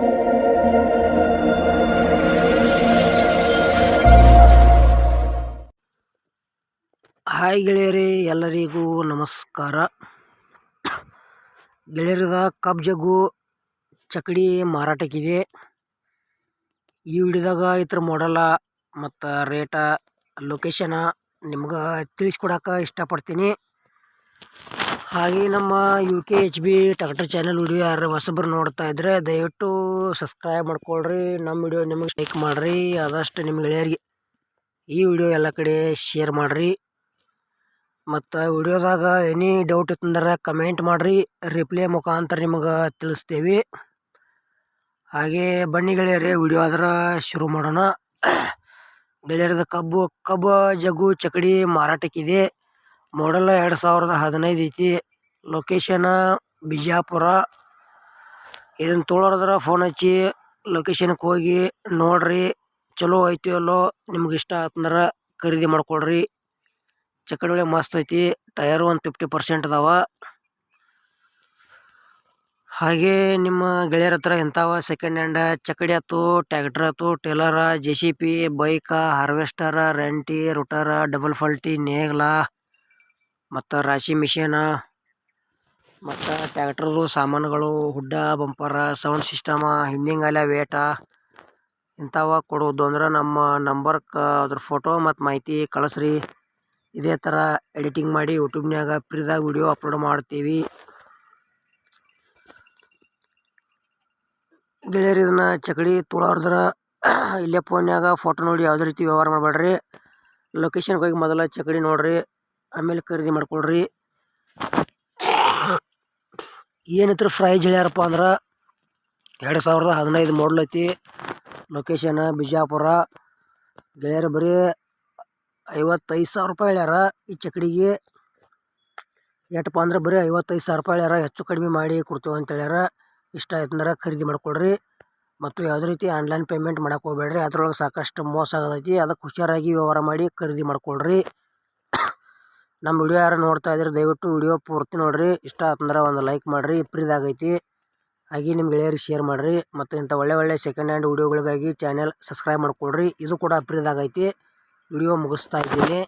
Hi ಗೆಳೆಯರೇ, ಎಲ್ಲರಿಗೂ ನಮಸ್ಕಾರ. ಗೆಳೆಯರದ ಕಬ್ಜಗು ಚಕಡಿ ಮಾರಾಟಕ್ಕಿದೆ. ಈ ವಿಡಿಯೋದಾಗ ಇತರ ಮಾಡಲ್ಲ ಮತ್ತು ರೇಟ ಲೊಕೇಶನ ನಿಮ್ಗೆ ತಿಳಿಸ್ಕೊಡಕ್ಕೆ ಇಷ್ಟಪಡ್ತೀನಿ. ಹಾಗೆ ನಮ್ಮ U K H B tractor channel video ಯಾರು ಹೊಸಬ್ರು ನೋಡ್ತಾ ಇದ್ರೆ ದಯವಿಟ್ಟು ಸಬ್ಸ್ಕ್ರೈಬ್ ಮಾಡ್ಕೊಳ್ರಿ. ನಮ್ಮ ವಿಡಿಯೋ ನಿಮಗೆ ಲೈಕ್ ಮಾಡಿರಿ. ಆದಷ್ಟು ನಿಮ್ಗೆ ಗೆಳೆಯರಿಗೆ ಈ ವಿಡಿಯೋ ಎಲ್ಲ ಕಡೆ ಶೇರ್ ಮಾಡಿರಿ. ಮತ್ತು ವಿಡಿಯೋದಾಗ ಎನಿ ಡೌಟ್ ಇತ್ತಂದ್ರೆ ಕಮೆಂಟ್ ಮಾಡಿರಿ. ರಿಪ್ಲೈ ಮುಖಾಂತರ ನಿಮಗೆ ತಿಳಿಸ್ತೇವೆ. ಹಾಗೆ ಬನ್ನಿ ಗೆಳೆಯರೇ ವಿಡಿಯೋ ಆದ್ರೆ ಶುರು ಮಾಡೋಣ. ಗೆಳೆಯರದ ಕಬ್ಬು ಕಬ್ಬು, ಜಗ್ಗು ಚಕಡಿ ಮಾರಾಟಕ್ಕಿದೆ. ಮಾಡಲ್ ಎರಡು ಸಾವಿರದ ಹದಿನೈದು ಐತಿ. ಲೊಕೇಶನ ಬಿಜಾಪುರ. ಇದನ್ನು ತೊಗೊಳೋದ್ರ ಫೋನ್ ಹಚ್ಚಿ ಲೊಕೇಶನ್ಗೆ ಹೋಗಿ ನೋಡ್ರಿ. ಚಲೋ ಐತಿ ಅಲ್ಲೋ ನಿಮ್ಗೆ ಇಷ್ಟ ಆತಂದ್ರೆ ಖರೀದಿ ಮಾಡ್ಕೊಳ್ರಿ. ಚಕ್ಕಡಿ ಮಸ್ತ್ ಐತಿ ಟಯರು ಒಂದು ಫಿಫ್ಟಿ ಪರ್ಸೆಂಟ್ ಅದಾವ. ಹಾಗೆ ನಿಮ್ಮ ಗೆಳೆಯರ ಹತ್ರ ಎಂಥವ ಸೆಕೆಂಡ್ ಹ್ಯಾಂಡ ಚಕ್ಕಡಿ ಆಯ್ತು ಟ್ಯಾಕ್ಟ್ರ್ ಆಯ್ತು trailer J C B bike harvester ರೆಂಟಿ ರುಟರ ಡಬಲ್ ಫಲ್ಟಿ ನೇಗ್ಲ ಮತ್ತು ರಾಶಿ ಮಿಷಿನ, ಮತ್ತು ಟ್ಯಾಕ್ಟ್ರದು ಸಾಮಾನುಗಳು, ಹುಡ್ಡ, ಬಂಪರ, ಸೌಂಡ್ ಸಿಸ್ಟಮ ಹಿಂದಿಂಗಲ ವೇಟ, ಇಂಥವ ಕೊಡೋದು ಅಂದ್ರೆ ನಮ್ಮ ನಂಬರ್ಗೆ ಅದ್ರ ಫೋಟೋ ಮತ್ತು ಮಾಹಿತಿ ಕಳಿಸ್ರಿ. ಇದೇ ಥರ ಎಡಿಟಿಂಗ್ ಮಾಡಿ ಯೂಟ್ಯೂಬ್ನಾಗ ಫ್ರೀದಾಗ ವಿಡಿಯೋ ಅಪ್ಲೋಡ್ ಮಾಡ್ತೀವಿ. ಗೆಳೆಯರು ಇದನ್ನ ಚಕಡಿ ತುಳೋರ್ದ್ರ ಇಲ್ಲೇ ಫೋನ್ಯಾಗ ಫೋಟೋ ನೋಡಿ ಯಾವುದೇ ರೀತಿ ವ್ಯವಹಾರ ಮಾಡಬೇಡ್ರಿ ಲೊಕೇಶನ್ಗೆ ಹೋಗಿ ಮೊದಲ ಚಕಡಿ ನೋಡ್ರಿ. ಆಮೇಲೆ ಖರೀದಿ ಮಾಡ್ಕೊಳ್ರಿ. ಏನಿತ್ರ ಪ್ರೈಜ್ ಹೇಳ್ಯಾರಪ್ಪ ಅಂದ್ರೆ ಎರಡು ಸಾವಿರದ ಹದಿನೈದು ಮಾಡಲ್ ಐತಿ. ಲೊಕೇಶನ್ ಬಿಜಾಪುರ. ಗೆಳೆಯರು ಬರೀ ಐವತ್ತೈದು ಸಾವಿರ ರೂಪಾಯಿ ಹೇಳ್ಯಾರ ಈ ಚಕಡಿಗೆ. ಎಷ್ಟಪ್ಪ ಅಂದ್ರೆ ಬರೀ ಐವತ್ತೈದು ಸಾವಿರ ರೂಪಾಯಿ ಹೇಳ್ಯಾರ, ಹೆಚ್ಚು ಕಡಿಮೆ ಮಾಡಿ ಕೊಡ್ತೇವೆ ಅಂತ ಹೇಳ್ಯಾರ. ಇಷ್ಟ ಆಯ್ತಂದ್ರೆ ಖರೀದಿ ಮಾಡ್ಕೊಳ್ರಿ. ಮತ್ತು ಯಾವುದೇ ರೀತಿ ಆನ್ಲೈನ್ ಪೇಮೆಂಟ್ ಮಾಡೋಕೆ ಹೋಗ್ಬೇಡ್ರಿ. ಅದ್ರೊಳಗೆ ಸಾಕಷ್ಟು ಮೋಸ ಆಗೋದೈತಿ. ಅದಕ್ಕೆ ಹುಷಾರಾಗಿ ವ್ಯವಹಾರ ಮಾಡಿ ಖರೀದಿ ಮಾಡ್ಕೊಳ್ರಿ. ನಮ್ಮ ವಿಡಿಯೋ ಯಾರು ನೋಡ್ತಾ ಇದ್ರೆ ದಯವಿಟ್ಟು ವಿಡಿಯೋ ಪೂರ್ತಿ ನೋಡಿರಿ. ಇಷ್ಟ ಆತಂದ್ರೆ ಒಂದು ಲೈಕ್ ಮಾಡಿರಿ. ಫ್ರೀದಾಗೈತಿ ಹಾಗೆ ನಿಮ್ಮ ಗೆಳೆಯರಿಗೆ ಶೇರ್ ಮಾಡಿರಿ. ಮತ್ತು ಇಂಥ ಒಳ್ಳೆ ಒಳ್ಳೆ ಸೆಕೆಂಡ್ ಹ್ಯಾಂಡ್ ವಿಡಿಯೋಗಳಿಗಾಗಿ ಚಾನೆಲ್ ಸಬ್ಸ್ಕ್ರೈಬ್ ಮಾಡ್ಕೊಳ್ರಿ. ಇದು ಕೂಡ ಫ್ರೀದಾಗೈತಿ ವಿಡಿಯೋ ಮುಗಿಸ್ತಾ ಇದ್ದೀನಿ.